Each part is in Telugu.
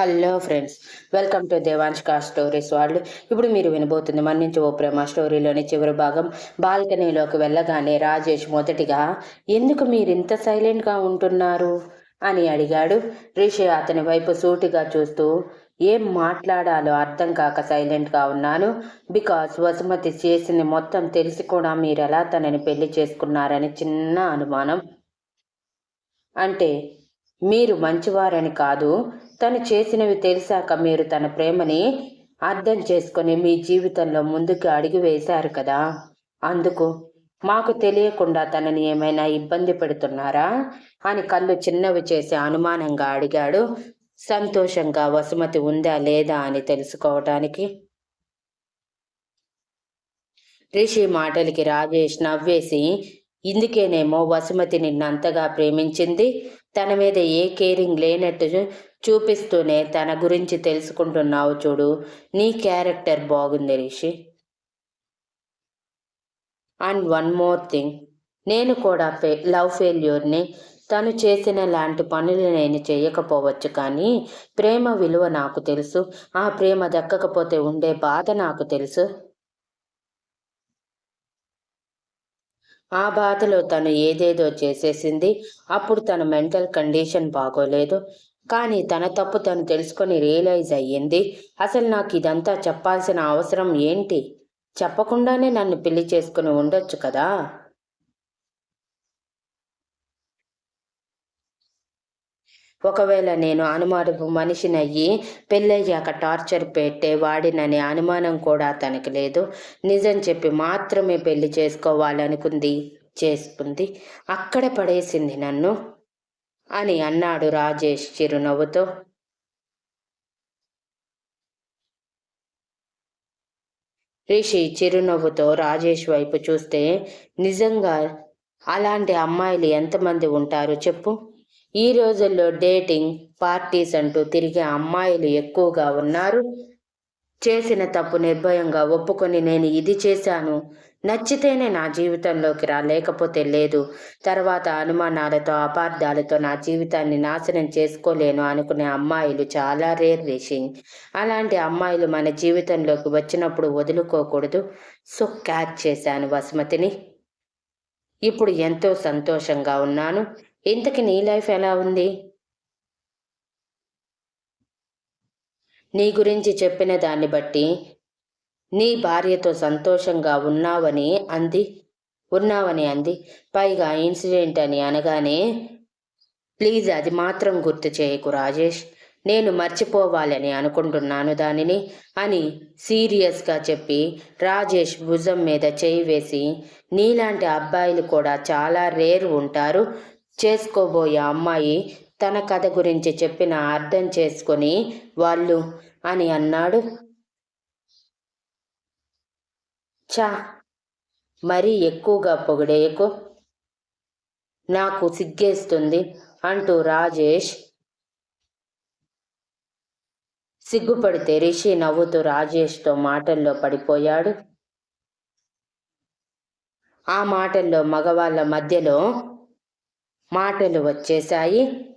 హలో ఫ్రెండ్స్ వెల్కమ్ టు దేవాంష్కా స్టోరీస్ వాళ్ళు. ఇప్పుడు మీరు వినబోతుంది మన్నించి ఓ ప్రేమ స్టోరీలోని చివరి భాగం. బాల్కనీలోకి వెళ్ళగానే రాజేష్ మొదటిగా ఎందుకు మీరు ఇంత సైలెంట్గా ఉంటున్నారు? అని అడిగాడు. రిషి అతని వైపు సూటిగా చూస్తూ ఏం మాట్లాడాలో అర్థం కాక సైలెంట్గా ఉన్నాను. బికాస్ వసుమతి చేసింది మొత్తం తెలిసి కూడా మీరు ఎలా తనని పెళ్ళి చేసుకున్నారని చిన్న అనుమానం. అంటే మీరు మంచివారని కాదు తను చేసినవి తెలిసాక మీరు తన ప్రేమని అర్థం చేసుకొని మీ జీవితంలో ముందుకు అడిగి వేశారు కదా. అందుకు మాకు తెలియకుండా తనని ఏమైనా ఇబ్బంది పెడుతున్నారా? అని కళ్ళు చిన్నవి చేసి అనుమానంగా అడిగాడు. సంతోషంగా వసుమతి ఉందా లేదా అని తెలుసుకోవటానికి. రిషి మాటలకి రాజేష్ నవ్వేసి ఇందుకేనేమో వసుమతి నిన్నంతగా ప్రేమించింది. తన మీద ఏ కేరింగ్ లేనట్టు చూపిస్తూనే తన గురించి తెలుసుకుంటున్నావు చూడు. నీ క్యారెక్టర్ బాగుంది Rishi. And one more thing. నేను కూడా ఫే లవ్ ఫెయిల్యూర్ని తను చేసిన లాంటి పనులు నేను చేయకపోవచ్చు కానీ ప్రేమ విలువ నాకు తెలుసు. ఆ ప్రేమ దక్కకపోతే ఉండే బాధ నాకు తెలుసు. ఆ బాధలో తను ఏదేదో చేసేసింది. అప్పుడు తన మెంటల్ కండిషన్ బాగోలేదు. కానీ తన తప్పు తను తెలుసుకొని రియలైజ్ అయ్యింది. అసలు నాకు ఇదంతా చెప్పాల్సిన అవసరం ఏంటి? చెప్పకుండానే నన్ను పెళ్ళి చేసుకుని ఉండొచ్చు కదా? ఒకవేళ నేను అనుమానపు మనిషినయ్యి పెళ్ళయ్యాక టార్చర్ పెట్టే వాడిననే అనుమానం కూడా తనకి లేదు. నిజం చెప్పి మాత్రమే పెళ్ళి చేసుకోవాలనుకుంది చేసుకుంది. అక్కడ పడేసింది నన్ను. అని అన్నాడు రాజేష్ చిరునవ్వుతో. రిషి చిరునవ్వుతో రాజేష్ వైపు చూస్తే నిజంగా అలాంటి అమ్మాయిలు ఎంతమంది ఉంటారు చెప్పు? ఈ రోజుల్లో డేటింగ్ పార్టీస్ అంటూ తిరిగే అమ్మాయిలు ఎక్కువగా ఉన్నారు. చేసిన తప్పు నిర్భయంగా ఒప్పుకొని నేను ఇది చేశాను. నచ్చితేనే నా జీవితంలోకి రా లేకపోతే లేదు. తర్వాత అనుమానాలతో అపార్థాలతో నా జీవితాన్ని నాశనం చేసుకోలేను అనుకునే అమ్మాయిలు చాలా రేర్ రేషింగ్ అలాంటి అమ్మాయిలు మన జీవితంలోకి వచ్చినప్పుడు వదులుకోకూడదు. సో క్యాచ్ చేశాను వసుమతిని. ఇప్పుడు ఎంతో సంతోషంగా ఉన్నాను. ఇంతకి నీ లైఫ్ ఎలా ఉంది? నీ గురించి చెప్పిన దాన్ని బట్టి నీ భార్యతో సంతోషంగా ఉన్నావని అంది. ఉన్నావని అంది. పైగా ఇన్సిడెంట్ అని అనగానే ప్లీజ్ అది మాత్రం గుర్తు చేయకు రాజేష్. నేను మర్చిపోవాలని అనుకుంటున్నాను దానిని అని సీరియస్గా చెప్పి రాజేష్ భుజం మీద చేయి వేసి నీలాంటి అబ్బాయిలు కూడా చాలా రేరు ఉంటారు. చేసుకోబోయే అమ్మాయి తన కథ గురించి చెప్పిన అర్థం చేసుకొని వాళ్ళు అని అన్నాడు. చా. మరీ ఎక్కువగా పొగిడేయకు. నాకు సిగ్గేస్తుంది అంటూ రాజేష్. సిగ్గుపడితే రిషి నవ్వుతూ రాజేష్తో మాటల్లో పడిపోయాడు. ఆ మాటల్లో మగవాళ్ళ మధ్యలో మాటలు వచ్చేశాయి.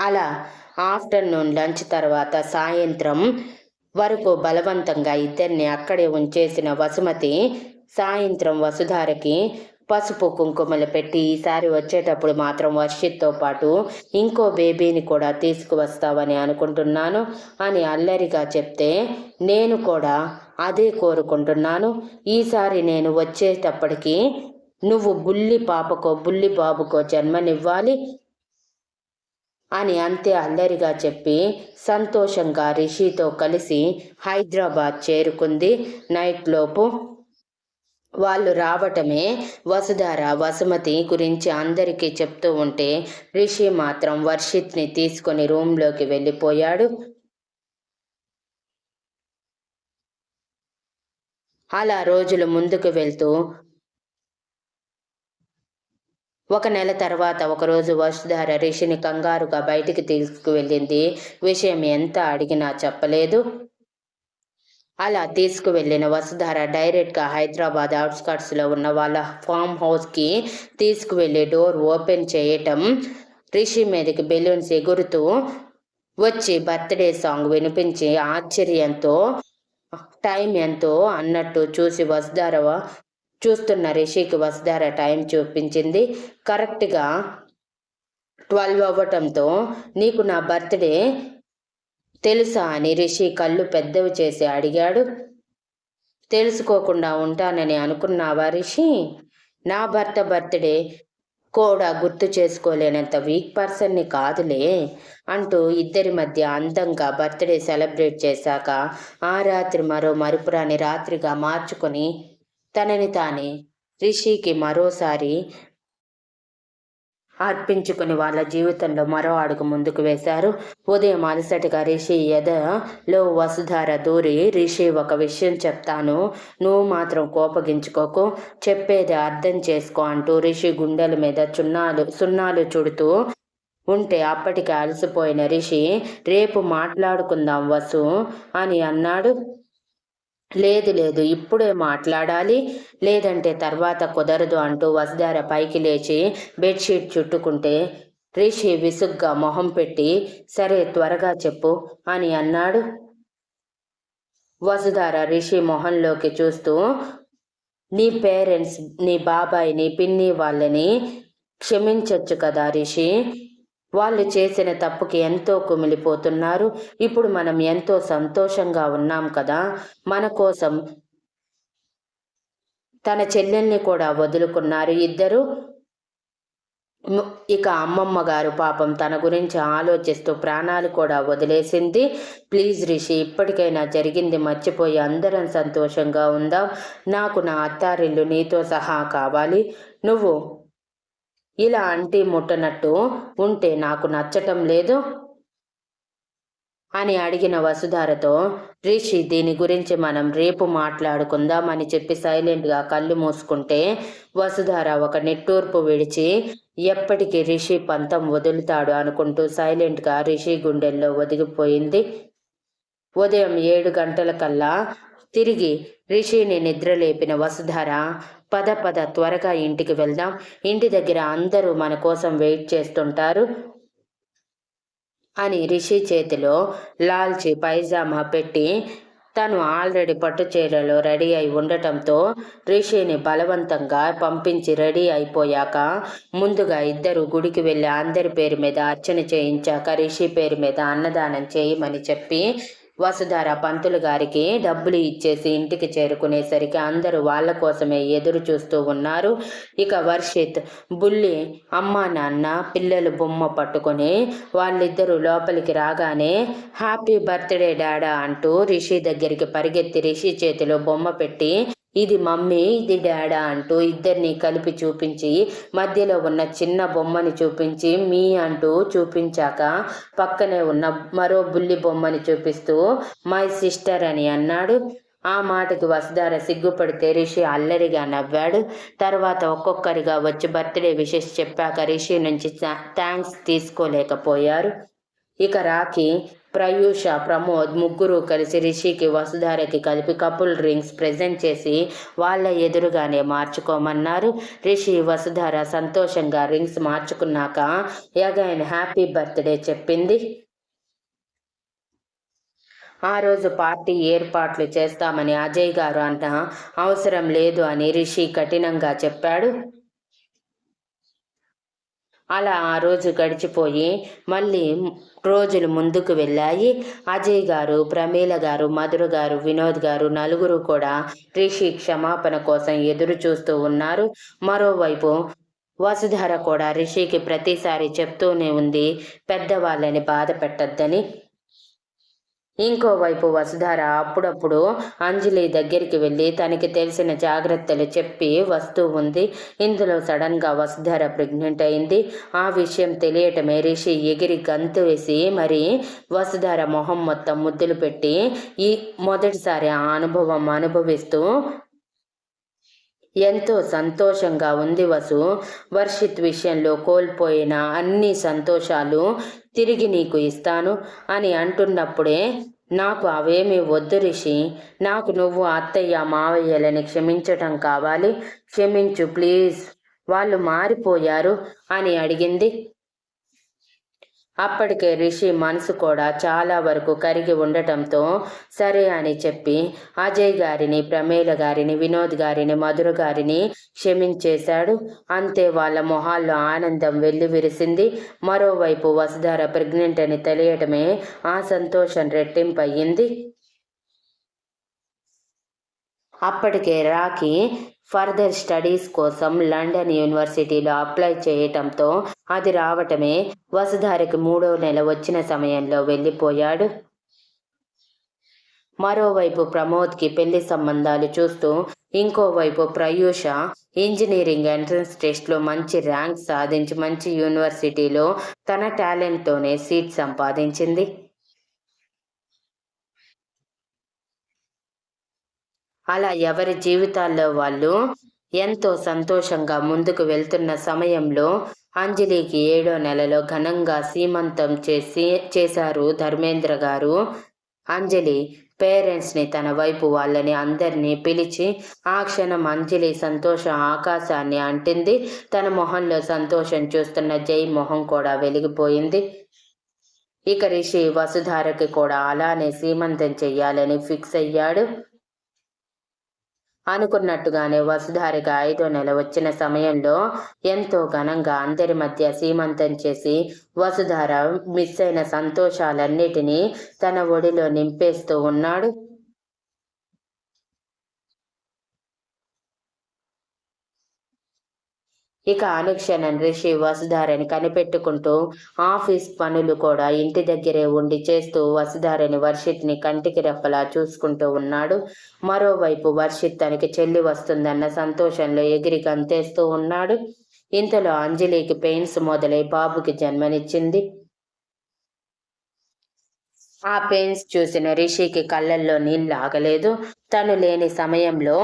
అలా ఆఫ్టర్నూన్ లంచ్ తర్వాత సాయంత్రం వరకు బలవంతంగా ఇద్దరిని అక్కడే ఉంచేసిన వసుమతి సాయంత్రం వసుధారకి పసుపు కుంకుమలు పెట్టి ఈసారి వచ్చేటప్పుడు మాత్రం వర్షిత్తో పాటు ఇంకో బేబీని కూడా తీసుకువస్తావని అనుకుంటున్నాను అని అల్లరిగా చెప్తే నేను కూడా అదే కోరుకుంటున్నాను. ఈసారి నేను వచ్చేటప్పటికి నువ్వు బుల్లి పాపకో బుల్లి బాబుకో జన్మనివ్వాలి. అని అంతే అల్లరిగా చెప్పి సంతోషంగా రిషితో కలిసి హైదరాబాద్ చేరుకుంది. నైట్ లోపు వాళ్ళు రావటమే వసుధార వసుమతి గురించి అందరికీ చెప్తూ ఉంటే రిషి మాత్రం వర్షిత్ని తీసుకొని రూమ్లోకి వెళ్ళిపోయాడు. అలా రోజులు ముందుకు వెళ్తూ ఒక నెల తర్వాత ఒకరోజు వసుధార రిషిని కంగారుగా బయటికి తీసుకువెళ్ళింది. విషయం ఎంత అడిగినా చెప్పలేదు. అలా తీసుకువెళ్ళిన వసుధార డైరెక్ట్గా హైదరాబాద్ అవుట్స్కట్స్లో ఉన్న వాళ్ళ ఫామ్ హౌస్కి తీసుకువెళ్ళి డోర్ ఓపెన్ చేయటం రిషి మీదకి బెలూన్స్ ఎగురుతూ వచ్చి బర్త్డే సాంగ్ వినిపించి ఆశ్చర్యంతో టైం ఎంతో అన్నట్టు చూసి వసుధార చూస్తున్న రిషికి వసుధార టైం చూపించింది. కరెక్ట్గా ట్వెల్వ్ అవ్వటంతో నీకు నా బర్త్డే తెలుసా అని రిషి కళ్ళు పెద్దవి చేసి అడిగాడు. తెలుసుకోకుండా ఉంటానని అనుకున్నావా రిషి? నా భర్త బర్త్డే కూడా గుర్తు చేసుకోలేనంత వీక్ పర్సన్ని కాదులే అంటూ ఇద్దరి మధ్య అందంగా బర్త్డే సెలబ్రేట్ చేశాక ఆ రాత్రి మరో మరుపురాని రాత్రిగా మార్చుకొని తనని తానే రిషికి మరోసారి అర్పించుకుని వాళ్ళ జీవితంలో మరో అడుగు ముందుకు వేశారు. ఉదయం అలసటగా రిషి ఎదలో వసుధార దూరి రిషి ఒక విషయం చెప్తాను. నువ్వు మాత్రం కోపగించుకోకు. చెప్పేది అర్థం చేసుకో అంటూ రిషి గుండెల మీద చున్నాలు సున్నాలు చుడుతూ ఉంటే అప్పటికి అలసిపోయిన రిషి రేపు మాట్లాడుకుందాం వసు అని అన్నాడు. లేదు లేదు. ఇప్పుడే మాట్లాడాలి. లేదంటే తర్వాత కుదరదు అంటూ వసుధార పైకి లేచి బెడ్షీట్ చుట్టుకుంటే రిషి విసుగ్గా మొహం పెట్టి సరే త్వరగా చెప్పు అని అన్నాడు. వసుధార రిషి మొహంలోకి చూస్తూ నీ పేరెంట్స్ నీ బాబాయ్ని పిన్ని వాళ్ళని క్షమించొచ్చు కదా రిషి? వాళ్ళు చేసిన తప్పుకి ఎంతో కుమిలిపోతున్నారు. ఇప్పుడు మనం ఎంతో సంతోషంగా ఉన్నాం కదా. మన కోసం తన చెల్లెల్ని కూడా వదులుకున్నారు. ఇద్దరు ఇక అమ్మమ్మ గారు పాపం తన గురించి ఆలోచిస్తూ ప్రాణాలు కూడా వదిలేసింది. ప్లీజ్ రిషి ఇప్పటికైనా జరిగింది మర్చిపోయి అందరం సంతోషంగా ఉందాం. నాకు నా అత్తారిల్లు నీతో సహా కావాలి. నువ్వు ఇలా అంటి ముట్టనట్టు ఉంటే నాకు నచ్చటం లేదు? అని అడిగిన వసుధారతో రిషి దీని గురించి మనం రేపు మాట్లాడుకుందాం అని చెప్పి సైలెంట్గా కళ్ళు మూసుకుంటే వసుధార ఒక నిట్టూర్పు విడిచి ఎప్పటికీ రిషి పంతం వదులుతాడు అనుకుంటూ సైలెంట్గా రిషి గుండెల్లో ఒదిగిపోయింది. ఉదయం ఏడు గంటల కల్లా తిరిగి రిషిని నిద్రలేపిన వసుధార పద పద త్వరగా ఇంటికి వెళ్దాం. ఇంటి దగ్గర అందరూ మన కోసం వెయిట్ చేస్తుంటారు అని రిషి చేతిలో లాల్చి పైజామా పెట్టి తను ఆల్రెడీ పట్టు చీరలో రెడీ అయి ఉండటంతో రిషిని బలవంతంగా పంపించి రెడీ అయిపోయాక ముందుగా ఇద్దరు గుడికి వెళ్ళి అందరి పేరు మీద అర్చన చేయించాక రిషి పేరు మీద అన్నదానం చేయమని చెప్పి వసుధార పంతులు గారికి డబ్బులు ఇచ్చేసి ఇంటికి చేరుకునేసరికి అందరూ వాళ్ళ కోసమే ఎదురు చూస్తూ ఉన్నారు. ఇక వర్షిత్ బుల్లి అమ్మ నాన్న పిల్లలు బొమ్మ పట్టుకొని వాళ్ళిద్దరూ లోపలికి రాగానే హ్యాపీ బర్త్డే డాడా అంటూ రిషి దగ్గరికి పరిగెత్తి రిషి చేతిలో బొమ్మ పెట్టి ఇది మమ్మీ ఇది డాడా అంటూ ఇద్దరిని కలిపి చూపించి మధ్యలో ఉన్న చిన్న బొమ్మని చూపించి మీ అంటూ చూపించాక పక్కనే ఉన్న మరో బుల్లి బొమ్మని చూపిస్తూ మై సిస్టర్ అని అన్నాడు. ఆ మాటకి వసుధార సిగ్గుపడితే రిషి అల్లరిగా నవ్వాడు. తర్వాత ఒక్కొక్కరిగా వచ్చి బర్త్డే విషెస్ చెప్పాక రిషి నుంచి థ్యాంక్స్ తీసుకోలేకపోయారు. ఇక రాఖీ ప్రయూష ప్రమోద్ ముగ్గురు కలిసి రిషికి వసుధారకి కలిపి కపుల్ రింగ్స్ ప్రజెంట్ చేసి వాళ్ళ ఎదురుగానే మార్చుకోమన్నారు. రిషి వసుధార సంతోషంగా రింగ్స్ మార్చుకున్నాక యగైన్ హ్యాపీ బర్త్డే చెప్పింది. ఆ రోజు పార్టీ ఏర్పాట్లు చేస్తామని అజయ్ గారు అంట అవసరం లేదు అని రిషి కఠినంగా చెప్పాడు. అలా ఆ రోజు గడిచిపోయి మళ్ళీ రోజులు ముందుకు వెళ్ళాయి. అజయ్ గారు ప్రమీల గారు మధుర గారు వినోద్ గారు నలుగురు కూడా రిషి క్షమాపణ కోసం ఎదురు చూస్తూ ఉన్నారు. మరోవైపు వసుధర కూడా రిషికి ప్రతిసారి చెప్తూనే ఉంది పెద్దవాళ్ళని బాధ పెట్టద్దని. ఇంకోవైపు వసుధార అప్పుడప్పుడు అంజలి దగ్గరికి వెళ్ళి తనకి తెలిసిన జాగ్రత్తలు చెప్పి వస్తూ ఉంది. ఇందులో సడన్గా వసుధార ప్రెగ్నెంట్ అయింది. ఆ విషయం తెలియటమే రిషి ఎగిరి గంతు వేసి మరి వసుధార మొహం మొత్తం ముద్దులు పెట్టి ఈ మొదటిసారి ఆ అనుభవం అనుభవిస్తూ ఎంతో సంతోషంగా ఉంది వసు. వర్షిత్ విషయంలో కోల్పోయిన అన్ని సంతోషాలు తిరిగి నీకు ఇస్తాను అని అంటున్నప్పుడే నాకు అవేమీ వద్దు రిషి. నాకు నువ్వు అత్తయ్య మావయ్యలని క్షమించటం కావాలి. క్షమించు ప్లీజ్. వాళ్ళు మారిపోయారు అని అడిగింది. అప్పటికే రిషి మనసు కూడా చాలా వరకు కరిగి ఉండటంతో సరే అని చెప్పి అజయ్ గారిని ప్రమేల గారిని వినోద్ గారిని మధుర గారిని క్షమించేశాడు. అంతే వాళ్ళ మొహాల్లో ఆనందం వెల్లివిరిసింది మరోవైపు వసుధార ప్రెగ్నెంట్ అని తెలియటమే ఆ సంతోషం రెట్టింపయ్యింది. అప్పటికే రాకి ఫర్దర్ స్టడీస్ కోసం లండన్ యూనివర్సిటీలో అప్లై చేయటంతో అది రావటమే వసుధారికి మూడో నెల వచ్చిన సమయంలో వెళ్ళిపోయాడు. మరోవైపు ప్రమోద్కి పెళ్ళి సంబంధాలు చూస్తూ ఇంకోవైపు ప్రయూష ఇంజనీరింగ్ ఎంట్రన్స్ టెస్ట్లో మంచి ర్యాంక్ సాధించి మంచి యూనివర్సిటీలో తన టాలెంట్తోనే సీట్ సంపాదించింది. అలా ఎవరి జీవితాల్లో వాళ్ళు ఎంతో సంతోషంగా ముందుకు వెళ్తున్న సమయంలో అంజలికి ఏడో నెలలో ఘనంగా సీమంతం చేసి చేశారు ధర్మేంద్ర గారు. అంజలి పేరెంట్స్ని తన వైపు వాళ్ళని అందరినీ పిలిచి ఆ క్షణం అంజలి సంతోష ఆకాశాన్ని అంటింది. తన మొహంలో సంతోషం చూస్తున్న జై మొహం కూడా వెలిగిపోయింది. ఇక రిషి వసుధారకి కూడా అలానే సీమంతం చెయ్యాలని ఫిక్స్ అయ్యాడు. అనుకున్నట్టుగానే వసుధారిగా ఐదో నెల వచ్చిన సమయంలో ఎంతో ఘనంగా అందరి మధ్య సీమంతం చేసి వసుధార మిస్ అయిన సంతోషాలన్నిటినీ తన ఒడిలో నింపేస్తూ ఉన్నాడు. ఇక అనుక్షణం రిషి వసుధారని కనిపెట్టుకుంటూ ఆఫీస్ పనులు కూడా ఇంటి దగ్గరే ఉండి చేస్తూ వసుధారని వర్షిత్ని కంటికి రెప్పలా చూసుకుంటూ ఉన్నాడు. మరోవైపు వర్షిత్ తనకి చెల్లి వస్తుందన్న సంతోషంలో ఎగిరి గంతేస్తూ ఉన్నాడు. ఇంతలో అంజలికి పెయిన్స్ మొదలై బాబుకి జన్మనిచ్చింది. ఆ పెయిన్స్ చూసిన రిషికి కళ్ళల్లో నీళ్ళు ఆగలేదు. తను లేని సమయంలో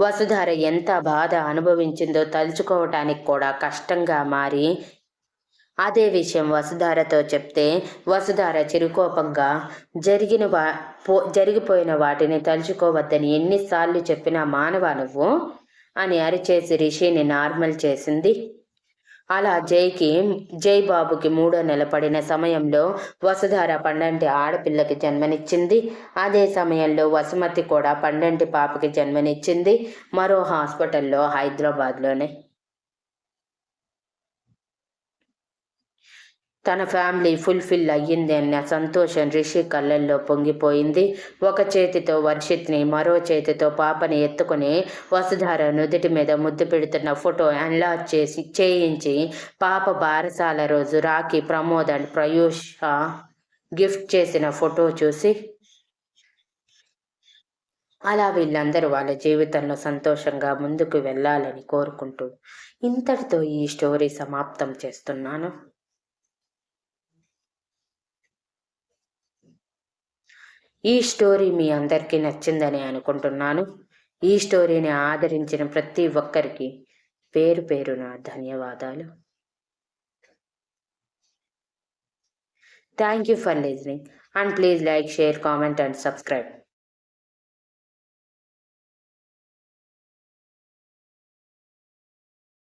వసుధార ఎంత బాధ అనుభవించిందో తలుచుకోవటానికి కూడా కష్టంగా మారి అదే విషయం వసుధారతో చెప్తే వసుధార చిరుకోపంగా జరిగిన వా పో జరిగిపోయిన వాటిని తలుచుకోవద్దని ఎన్నిసార్లు చెప్పినా మానవా నువ్వు? అని అరిచేసి రిషిని నార్మల్ చేసింది. అలా జైకి జై బాబుకి మూడో నెల పడిన సమయంలో వసుధార పండంటి ఆడపిల్లకి జన్మనిచ్చింది. అదే సమయంలో వసుమతి కూడా పండంటి పాపకి జన్మనిచ్చింది. మరో హాస్పిటల్లో హైదరాబాద్లోనే తన ఫ్యామిలీ ఫుల్ఫిల్ అయ్యింది అన్న సంతోషం రిషి కళ్ళల్లో పొంగిపోయింది. ఒక చేతితో వర్షిత్ని మరో చేతితో పాపని ఎత్తుకుని వసుధార నుదుటి మీద ముద్దు పెడుతున్న ఫోటో ఎన్లాజ్ చేసి చేయించి పాప బారసాల రోజు రాఖీ ప్రమోద్ అండ్ ప్రయూష గిఫ్ట్ చేసిన ఫోటో చూసి అలా వీళ్ళందరూ వాళ్ళ జీవితంలో సంతోషంగా ముందుకు వెళ్ళాలని కోరుకుంటూ ఇంతటితో ఈ స్టోరీ సమాప్తం చేస్తున్నాను. ఈ స్టోరీ మీ అందరికీ నచ్చిందని అనుకుంటున్నాను. ఈ స్టోరీని ఆదరించిన ప్రతి ఒక్కరికి పేరు పేరున ధన్యవాదాలు. Thank you for listening and please like share comment and subscribe